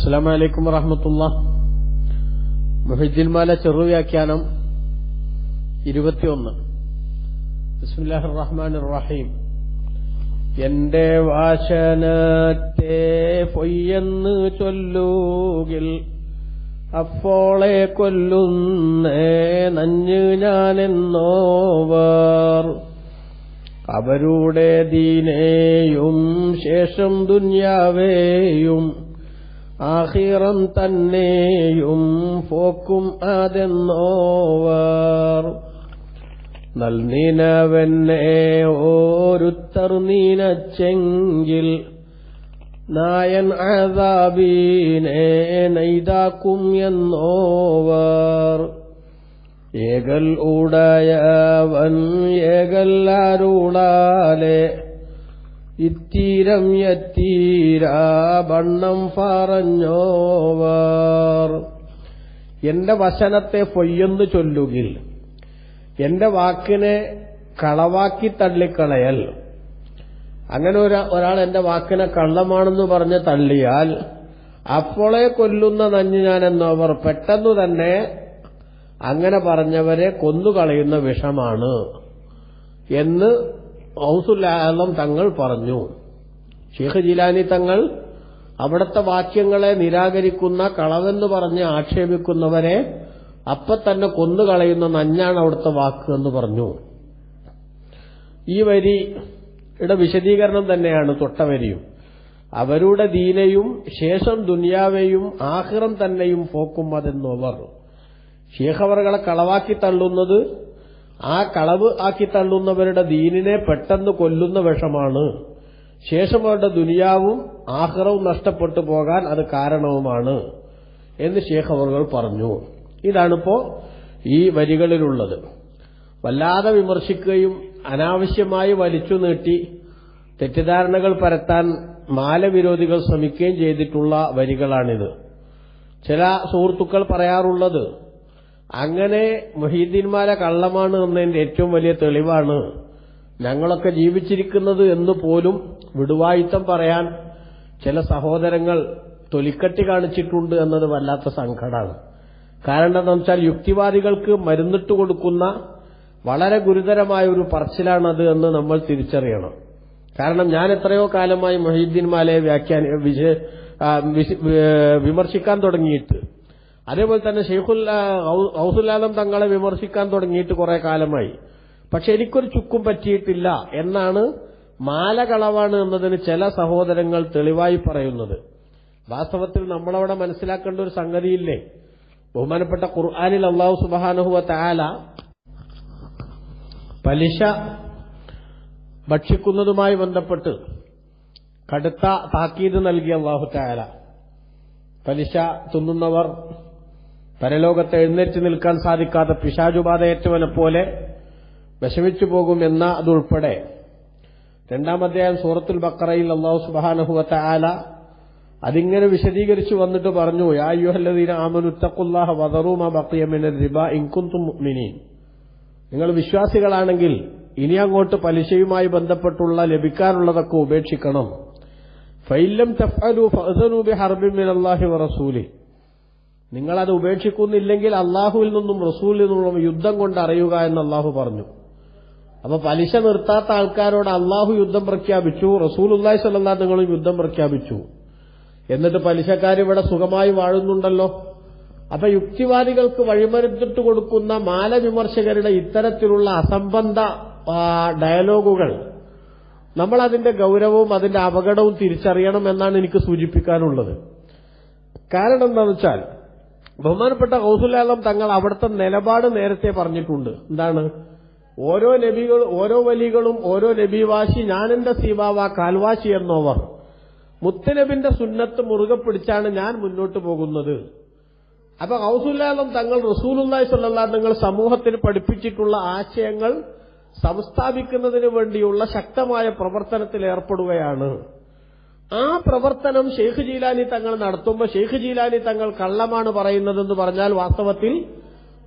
അസ്സാം വലൈക്കും വറഹമത്തുള്ള മുഹിദ്ദീൻമാല ചെറുവ്യാഖ്യാനം ഇരുപത്തിയൊന്ന്. ബിസ്മില്ലാഹിർ റഹ്മാൻ റഹീം എന്റെ വാശനത്തെ പൊയ്യെന്ന് ചൊല്ലൂകിൽ അപ്പോളെ കൊല്ലുന്നേ നഞ്ഞ് ഞാനെന്നോവർ. അവരുടെ ദീനേയും ശേഷം ദുന്യാവേയും ആഹിറം തന്നെയും പോക്കും അതെന്നോവർ. നൽനിനവെന്നെ ഓരുത്തർ നീനച്ചെങ്കിൽ നായൻ അതാബീനെ നെയ്താക്കും എന്നോവർ. ഏകൽ ഉടയവൻ ഏകൽ അരുളാലെ ഇത്തീരം യത്തീരാവണ്ണം പറഞ്ഞോവർ. എന്റെ വശനത്തെ പൊയ്യെന്ന് ചൊല്ലുകിൽ. എന്റെ വാക്കിനെ കളവാക്കി തള്ളിക്കളയൽ. അങ്ങനെ ഒരാൾ എന്റെ വാക്കിനെ കള്ളമാണെന്ന് പറഞ്ഞ് തള്ളിയാൽ അപ്പോളെ കൊല്ലുന്ന നഞ്ഞു ഞാൻ എന്നവർ പെട്ടെന്ന് തന്നെ അങ്ങനെ പറഞ്ഞവരെ കൊന്നുകളയുന്ന വിഷമാണ് എന്ന് ഔസുല്ലാലം തങ്ങൾ പറഞ്ഞു. ഷെയ്ഖ് ജിലാനി തങ്ങൾ അവിടുത്തെ വാക്യങ്ങളെ നിരാകരിക്കുന്ന കളവെന്ന് പറഞ്ഞ് ആക്ഷേപിക്കുന്നവരെ അപ്പൊ തന്നെ കൊന്നുകളയുന്ന നഞ്ഞാണ് അവിടുത്തെ വാക്ക് എന്ന് പറഞ്ഞു. ഈ വരിയുടെ വിശദീകരണം തന്നെയാണ് തൊട്ടവരിയും. അവരുടെ ദീനയും ശേഷം ദുനിയാവെയും ആഹ്റം തന്നെയും പോക്കും അതെന്നവർ. ഷേഖവറുകളെ കളവാക്കി തള്ളുന്നത് ആ കളവ് ആക്കി തള്ളുന്നവരുടെ ദീനിനെ പെട്ടെന്ന് കൊല്ലുന്ന വിഷമാണ്. ശേഷം അവരുടെ ദുനിയാവും ആഹ്റവും നഷ്ടപ്പെട്ടു പോകാൻ അത് കാരണവുമാണ് എന്ന് ശേഖ് അവർ പറഞ്ഞു. ഇതാണിപ്പോ ഈ വരികളിലുള്ളത്. വല്ലാതെ വിമർശിക്കുകയും അനാവശ്യമായി വലിച്ചു നീട്ടി തെറ്റിദ്ധാരണകൾ പരത്താൻ മാലവിരോധികൾ ശ്രമിക്കുകയും ചെയ്തിട്ടുള്ള വരികളാണിത്. ചില സുഹൃത്തുക്കൾ പറയാറുള്ളത് അങ്ങനെ മൊഹീദ്ദീൻമാരെ കള്ളമാണ് എന്നതിന്റെ ഏറ്റവും വലിയ തെളിവാണ് ഞങ്ങളൊക്കെ ജീവിച്ചിരിക്കുന്നത് എന്ന് പോലും വിടുവായിത്തം പറയാൻ ചില സഹോദരങ്ങൾ തൊലിക്കട്ടി കാണിച്ചിട്ടുണ്ട് എന്നത് വല്ലാത്ത സങ്കടമാണ് കാരണം എന്താണെന്ന് വെച്ചാൽ യുക്തിവാദികൾക്ക് മരുന്നിട്ട് കൊടുക്കുന്ന വളരെ ഗുരുതരമായ ഒരു പറച്ചിലാണത് എന്ന് നമ്മൾ തിരിച്ചറിയണം. കാരണം ഞാൻ എത്രയോ കാലമായി മൊഹീദ്ദീൻ മാലയെ വ്യാഖ്യാന വിമർശിക്കാൻ തുടങ്ങിയിട്ട്. അതേപോലെ തന്നെ ഷെയ്ഖുൽ ഔസുല്ലാലം തങ്ങളെ വിമർശിക്കാൻ തുടങ്ങിയിട്ട് കുറെ കാലമായി. പക്ഷെ എനിക്കൊരു ചുക്കും പറ്റിയിട്ടില്ല എന്നാണ് മാലകളവാണ് എന്നതിന് ചില സഹോദരങ്ങൾ തെളിവായി പറയുന്നത്. വാസ്തവത്തിൽ നമ്മളവിടെ മനസ്സിലാക്കേണ്ട ഒരു സംഗതിയില്ലേ? ബഹുമാനപ്പെട്ട ഖുർആാനിൽ അള്ളാഹു സുബാനുഹുവ താല പലിശ ഭക്ഷിക്കുന്നതുമായി ബന്ധപ്പെട്ട് കടുത്ത താക്കീത് നൽകിയ അള്ളാഹു താല പലിശ തിന്നുന്നവർ പരലോകത്ത് എഴുന്നേറ്റ് നിൽക്കാൻ സാധിക്കാത്ത പിശാചുബാധയേറ്റവനെ പോലെ വിഷമിച്ചു പോകും എന്ന അതുൾപ്പെടെ രണ്ടാം അധ്യായം സൂറത്തുൽ ബക്കറയിൽ അള്ളാഹു സുബാനഹുവത്ത ആല അതിങ്ങനെ വിശദീകരിച്ചു വന്നിട്ട് പറഞ്ഞു നിങ്ങൾ വിശ്വാസികളാണെങ്കിൽ ഇനി അങ്ങോട്ട് പലിശയുമായി ബന്ധപ്പെട്ടുള്ള ലഭിക്കാനുള്ളതൊക്കെ ഉപേക്ഷിക്കണം. ഫൈലം തഫ്അലു ഫഅ്സനു ബിഹർബിൻ മിനല്ലാഹി വറസൂലി നിങ്ങളത് ഉപേക്ഷിക്കുന്നില്ലെങ്കിൽ അള്ളാഹുവിൽ നിന്നും റസൂലിൽ നിന്നും യുദ്ധം കൊണ്ട് അറിയുക എന്ന് അള്ളാഹു പറഞ്ഞു. അപ്പൊ പലിശ നിർത്താത്ത ആൾക്കാരോട് അള്ളാഹു യുദ്ധം പ്രഖ്യാപിച്ചു റസൂൽ ഉല്ലാഹി സ്വല്ലാ നിങ്ങളും യുദ്ധം പ്രഖ്യാപിച്ചു. എന്നിട്ട് പലിശക്കാർ ഇവിടെ സുഖമായി വാഴുന്നുണ്ടല്ലോ. അപ്പൊ യുക്തിവാദികൾക്ക് വഴിമരുന്നിട്ട് കൊടുക്കുന്ന മാല വിമർശകരുടെ ഇത്തരത്തിലുള്ള അസംബന്ധ ഡയലോഗുകൾ നമ്മൾ അതിന്റെ ഗൗരവവും അതിന്റെ അപകടവും തിരിച്ചറിയണം എന്നാണ് എനിക്ക് സൂചിപ്പിക്കാനുള്ളത്. കാരണം എന്താണെന്ന് വെച്ചാൽ ബഹുമാനപ്പെട്ട കൗസുലാലം തങ്ങൾ അവിടുത്തെ നിലപാട് നേരത്തെ പറഞ്ഞിട്ടുണ്ട്. എന്താണ്? ഓരോ നബികൾ ഓരോ വലികളും ഓരോ നബിവാശി ഞാനെന്റെ സീവാവ കാൽവാശി എന്നോവർ മുത്തനബിന്റെ സുന്നത്ത് മുറുകെ പിടിച്ചാണ് ഞാൻ മുന്നോട്ട് പോകുന്നത്. അപ്പൊ ഹൌസുല്ലാലം തങ്ങൾ റസൂലുല്ലായി സ്വല്ലാ നിങ്ങൾ സമൂഹത്തിന് പഠിപ്പിച്ചിട്ടുള്ള ആശയങ്ങൾ സംസ്ഥാപിക്കുന്നതിന് വേണ്ടിയുള്ള ശക്തമായ പ്രവർത്തനത്തിൽ ഏർപ്പെടുകയാണ്. ആ പ്രവർത്തനം ഷെയ്ഖ് ജീലാനി തങ്ങൾ നടത്തുമ്പോൾ ഷെയ്ഖ് ജീലാനി തങ്ങൾ കള്ളമാണ് പറയുന്നതെന്ന് പറഞ്ഞാൽ വാസ്തവത്തിൽ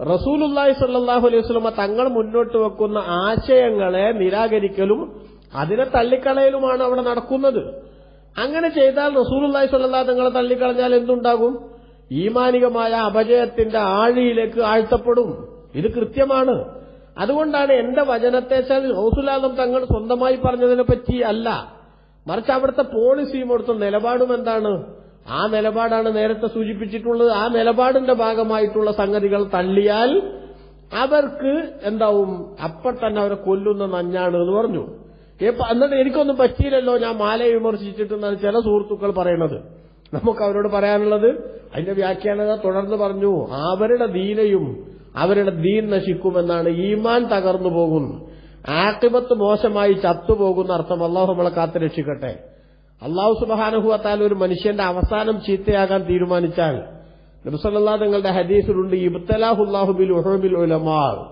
റസൂലുല്ലായി സല്ലാഹു അലൈഹി സ്വലമ തങ്ങൾ മുന്നോട്ട് വെക്കുന്ന ആശയങ്ങളെ നിരാകരിക്കലും അതിനെ തള്ളിക്കളയലുമാണ് അവിടെ നടക്കുന്നത്. അങ്ങനെ ചെയ്താൽ റസൂലുള്ളാഹി സല്ലാ തങ്ങളെ തള്ളിക്കളഞ്ഞാൽ എന്തുണ്ടാകും? ഈമാനികമായ അപജയത്തിന്റെ ആഴിയിലേക്ക് ആഴ്ത്തപ്പെടും. ഇത് കൃത്യമാണ്. അതുകൊണ്ടാണ് എന്റെ വചനത്തെ റസൂലാദം തങ്ങൾ സ്വന്തമായി പറഞ്ഞതിനെ പറ്റി അല്ല. മറിച്ച് അവിടുത്തെ പോളിസിയും അവിടുത്തെ നിലപാടും എന്താണ്? ആ നിലപാടാണ് നേരത്തെ സൂചിപ്പിച്ചിട്ടുള്ളത്. ആ നിലപാടിന്റെ ഭാഗമായിട്ടുള്ള സംഗതികൾ തള്ളിയാൽ അവർക്ക് എന്താവും? അപ്പൊ തന്നെ അവരെ കൊല്ലുന്ന നഞ്ഞാണ് എന്ന് പറഞ്ഞു. എന്നിട്ട് എനിക്കൊന്നും പറ്റിയില്ലല്ലോ. ഞാൻ മാലയെ വിമർശിച്ചിട്ടെന്നാണ് ചില സുഹൃത്തുക്കൾ പറയുന്നത് നമുക്ക് അവരോട് പറയാനുള്ളത് അതിന്റെ വ്യാഖ്യാനത തുടർന്ന് പറഞ്ഞു അവരുടെ ദീനയും അവരുടെ ദീൻ നശിക്കുമെന്നാണ്. ഈമാൻ തകർന്നു പോകും ആക്കിബത്ത് മോശമായി ചത്തുപോകുന്ന അർത്ഥം അള്ളാഹു നമ്മളെ കാത്തു രക്ഷിക്കട്ടെ. അള്ളാഹു സുബാനുഭവത്താൽ ഒരു മനുഷ്യന്റെ അവസാനം ചീത്തയാകാൻ തീരുമാനിച്ചാൽ നബ്സല്ലാ തങ്ങളുടെ ഹദീസിലുണ്ട് ഇബ്തലാഹുല്ലാഹുബിൽ ഉഹബിൽ ഉലമാ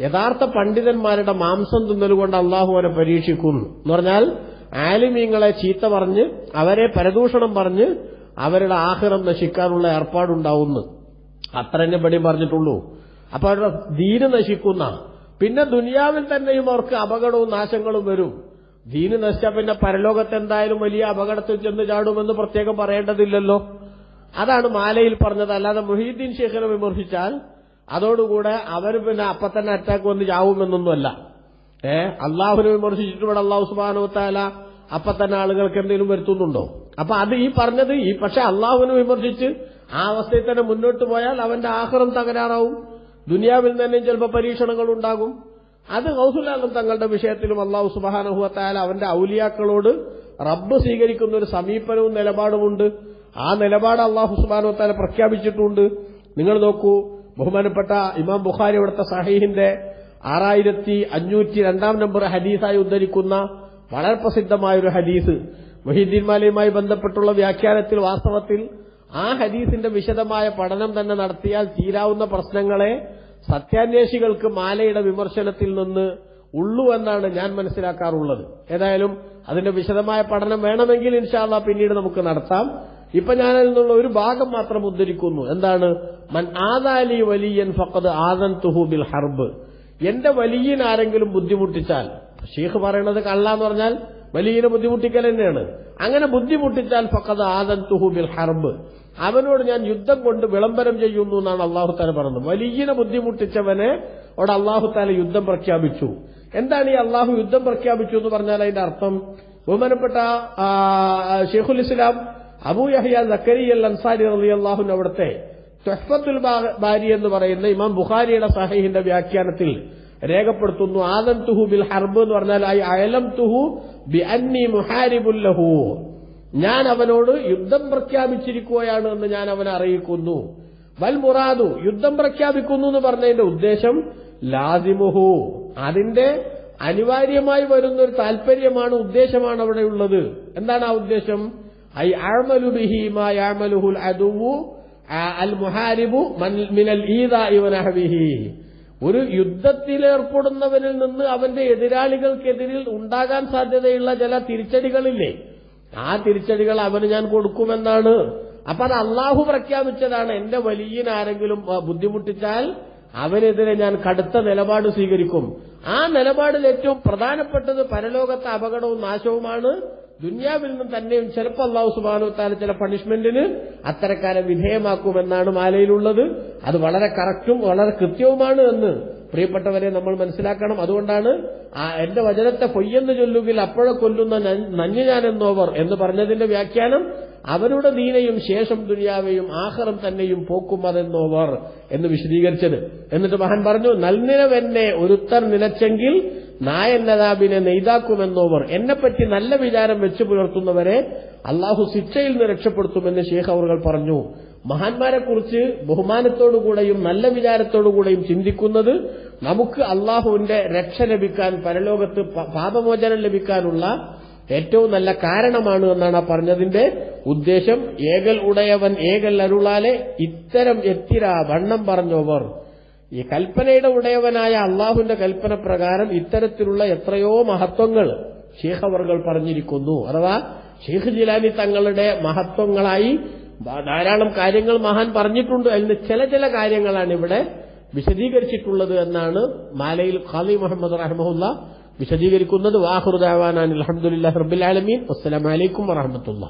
യഥാർത്ഥ പണ്ഡിതന്മാരുടെ മാംസം തിന്നലുകൊണ്ട് അള്ളാഹു അവരെ പരീക്ഷിക്കും എന്ന് പറഞ്ഞാൽ ആലിമീങ്ങളെ ചീത്ത പറഞ്ഞ് അവരെ പരദൂഷണം പറഞ്ഞ് അവരുടെ ആഹാരം നശിക്കാനുള്ള ഏർപ്പാടുണ്ടാവുന്നു. അത്ര തന്നെ പടി പറഞ്ഞിട്ടുള്ളൂ. അപ്പൊ അവരുടെ ധീര നശിക്കുന്ന പിന്നെ ദുനിയാവിൽ തന്നെയും അവർക്ക് അപകടവും നാശങ്ങളും വരും. ദീന് നശിച്ചാൽ പിന്നെ പരലോകത്ത് എന്തായാലും വലിയ അപകടത്തിൽ ചെന്ന് ചാടുമെന്ന് പ്രത്യേകം പറയേണ്ടതില്ലല്ലോ. അതാണ് മാലയിൽ പറഞ്ഞത്. അല്ലാതെ മുഹീദ്ദീൻ ഷേഖിനെ വിമർശിച്ചാൽ അതോടുകൂടെ അവർ പിന്നെ അപ്പൊ തന്നെ അറ്റാക്ക് വന്ന് ചാവുമെന്നൊന്നുമല്ല. ഏ? അള്ളാഹുവിനെ വിമർശിച്ചിട്ട് ഇവിടെ അള്ളാഹു സുബാനോത്താല താല അപ്പൊ തന്നെ ആളുകൾക്ക് എന്തെങ്കിലും വരുത്തുന്നുണ്ടോ? അപ്പൊ അത് ഈ പറഞ്ഞത് ഈ പക്ഷെ അള്ളാഹുവിനെ വിമർശിച്ച് ആ അവസ്ഥയിൽ തന്നെ മുന്നോട്ട് പോയാൽ അവന്റെ ആഹ്റം തകരാറാവും. ദുനിയാവിൽ തന്നെ ചിലപ്പോൾ പരീക്ഷണങ്ങൾ ഉണ്ടാകും. അത് കൗസുലാലം തങ്ങളുടെ വിഷയത്തിലും അള്ളാഹു സുബാനഹുവത്തായാല അവന്റെ ഔലിയാക്കളോട് റബ്ബ് സ്വീകരിക്കുന്ന ഒരു സമീപനവും നിലപാടുമുണ്ട്. ആ നിലപാട് അള്ളാഹു സുബാനുവത്താല പ്രഖ്യാപിച്ചിട്ടുണ്ട്. നിങ്ങൾ നോക്കൂ ബഹുമാനപ്പെട്ട ഇമാം ബുഖാരി ഇവിടുത്തെ സഹീഹിന്റെ ആറായിരത്തി അഞ്ഞൂറ്റി രണ്ടാം നമ്പർ ഹദീസായി ഉദ്ധരിക്കുന്ന വളരെ പ്രസിദ്ധമായ ഒരു ഹദീസ്. മൊഹീദ്ദീൻ മാലയുമായി ബന്ധപ്പെട്ടുള്ള വ്യാഖ്യാനത്തിൽ വാസ്തവത്തിൽ ആ ഹദീസിന്റെ വിശദമായ പഠനം തന്നെ നടത്തിയാൽ തീരാവുന്ന പ്രശ്നങ്ങളെ സത്യാന്വേഷികൾക്ക് മാലയുടെ വിമർശനത്തിൽ നിന്ന് ഉള്ളൂ എന്നാണ് ഞാൻ മനസ്സിലാക്കാറുള്ളത്. ഏതായാലും അതിന്റെ വിശദമായ പഠനം വേണമെങ്കിൽ ഇൻഷാല്ല പിന്നീട് നമുക്ക് നടത്താം. ഇപ്പൊ ഞാൻ അതിൽ നിന്നുള്ള ഒരു ഭാഗം മാത്രം ഉദ്ധരിക്കുന്നു. എന്താണ്? മൻ ആദാലി വലിയൻ ഫക്കത് ആദൻ തുഹു ബിൽ ഹർബ്. എന്റെ വലിയൻ ആരെങ്കിലും ബുദ്ധിമുട്ടിച്ചാൽ ഷീഖ് പറയണത് കള്ള എന്ന് പറഞ്ഞാൽ വലിയനെ ബുദ്ധിമുട്ടിക്കൽ തന്നെയാണ്. അങ്ങനെ ബുദ്ധിമുട്ടിച്ചാൽ ഫക്കത് ആദൻ തുഹു ബിൽ ഹർബ്. അവനോട് ഞാൻ യുദ്ധം കൊണ്ട് വിളംബരം ചെയ്യുന്നു എന്നാണ് അള്ളാഹു താല പറഞ്ഞത്. വലിയ ബുദ്ധിമുട്ടിച്ചവനെ അവിടെ അള്ളാഹു താല യുദ്ധം പ്രഖ്യാപിച്ചു. എന്താണ് ഈ അള്ളാഹു യുദ്ധം പ്രഖ്യാപിച്ചു എന്ന് പറഞ്ഞാൽ അതിന്റെ അർത്ഥം? ബഹുമാനപ്പെട്ട ഷെയ്ഖുൽ ഇസ്ലാം അബൂ യഹിയ സക്കരി അൽ അൻസാരി അലി അള്ളാഹു അവിടുത്തെ തൊഹ്ഫത്തുൽ ബാരി എന്ന് പറയുന്ന ഇമാം ബുഖാരിയുടെ സഹീഹിന്റെ വ്യാഖ്യാനത്തിൽ രേഖപ്പെടുത്തുന്നു. ആദം തുഹു ബിൽ ഹർബ് എന്ന് പറഞ്ഞാൽ ഐ അയലം തുഹു അന്നി ഞാൻ അവനോട് യുദ്ധം പ്രഖ്യാപിച്ചിരിക്കുകയാണ് എന്ന് ഞാൻ അവനെ അറിയിക്കുന്നു. വൽ മുറാദു യുദ്ധം പ്രഖ്യാപിക്കുന്നു എന്ന് പറഞ്ഞതിന്റെ ഉദ്ദേശം ലാസിമുഹു. അതിന്റെ അനിവാര്യമായി വരുന്ന ഒരു താല്പര്യമാണ് ഉദ്ദേശമാണ് അവിടെ ഉള്ളത്. എന്താണ് ആ ഉദ്ദേശം? ഐ ആമലു ബിഹി മാ യഅമലുഹുൽ അദുവു അൽ മുഹാരിബു മിനൽ ഈദാ വനഹ്വിഹി ഒരു യുദ്ധത്തിലേർപ്പെടുന്നവരിൽ നിന്ന് അവന്റെ എതിരാളികൾക്കെതിരിൽ ഉണ്ടാകാൻ സാധ്യതയുള്ള ചില തിരിച്ചടികളില്ലേ? ആ തിരിച്ചടികൾ അവന് ഞാൻ കൊടുക്കുമെന്നാണ്. അപ്പൊ അത് അള്ളാഹു പ്രഖ്യാപിച്ചതാണ്. എന്റെ വലിയനാരെങ്കിലും ബുദ്ധിമുട്ടിച്ചാൽ അവനെതിരെ ഞാൻ കടുത്ത നിലപാട് സ്വീകരിക്കും. ആ നിലപാടിൽ ഏറ്റവും പ്രധാനപ്പെട്ടത് പരലോകത്തെ അപകടവും നാശവുമാണ്. ദുന്യാവിൽ നിന്നും തന്നെയും ചിലപ്പോൾ അള്ളാഹു സുബാനുത്താല ചില പണിഷ്മെന്റിന് അത്തരക്കാരെ വിധേയമാക്കുമെന്നാണ് മാലയിലുള്ളത്. അത് വളരെ കറക്റ്റും വളരെ കൃത്യവുമാണ് എന്ന് പ്രിയപ്പെട്ടവരെ നമ്മൾ മനസ്സിലാക്കണം. അതുകൊണ്ടാണ് ആ എന്റെ വചനത്തെ പൊയ്യെന്ന് ചൊല്ലുകിൽ അപ്പോഴെ കൊല്ലുന്ന എന്നോവർ എന്ന് പറഞ്ഞതിന്റെ വ്യാഖ്യാനം അവരുടെ ദീനയും ശേഷം ദുനിയാവെയും ആഹ്റം തന്നെയും പോക്കും അതെന്നോവർ എന്ന് വിശദീകരിച്ചത്. എന്നിട്ട് മഹാൻ പറഞ്ഞു നൽനിലവെന്നെ ഒരുത്തർ നിലച്ചെങ്കിൽ നായന്നതാബിനെ നെയ്താക്കുമെന്നോവർ. എന്നെപ്പറ്റി നല്ല വിചാരം വെച്ചു പുലർത്തുന്നവരെ അള്ളാഹു ശിക്ഷയിൽ നിന്ന് രക്ഷപ്പെടുത്തുമെന്ന് ഷേഖ് അവർ പറഞ്ഞു. മഹാന്മാരെ കുറിച്ച് ബഹുമാനത്തോടുകൂടെയും നല്ല വിചാരത്തോടുകൂടെയും ചിന്തിക്കുന്നത് നമുക്ക് അള്ളാഹുവിന്റെ രക്ഷ ലഭിക്കാൻ പരലോകത്ത് പാപമോചനം ലഭിക്കാനുള്ള ഏറ്റവും നല്ല കാരണമാണ് എന്നാണ് ആ പറഞ്ഞതിന്റെ ഉദ്ദേശം. ഏകൽ ഉടയവൻ ഏകൽ അരുളാലെ ഇത്തരം എത്തിര വണ്ണം പറഞ്ഞവർ. ഈ കൽപ്പനയുടെ ഉടയവനായ അള്ളാഹുവിന്റെ കൽപ്പന പ്രകാരം ഇത്തരത്തിലുള്ള എത്രയോ മഹത്വങ്ങൾ ഷേഖ് പറഞ്ഞിരിക്കുന്നു. അഥവാ ഷെയ്ഖ് ജിലാനി തങ്ങളുടെ മഹത്വങ്ങളായി ധാരാളം കാര്യങ്ങൾ മഹാൻ പറഞ്ഞിട്ടുണ്ട്. അതിന് ചില ചില കാര്യങ്ങളാണ് ഇവിടെ വിശദീകരിച്ചിട്ടുള്ളത് എന്നാണ് മാലയിൽ ഖാലി മുഹമ്മദ് റഹ്മുല്ല വിശദീകരിക്കുന്നത്. വാഹുറുദാവാനാൻ അലഹമുല്ലാ റബ്ബിൽ ആലമീൻ. അസ്സലാമലൈക്കും വറഹമത്തുള്ള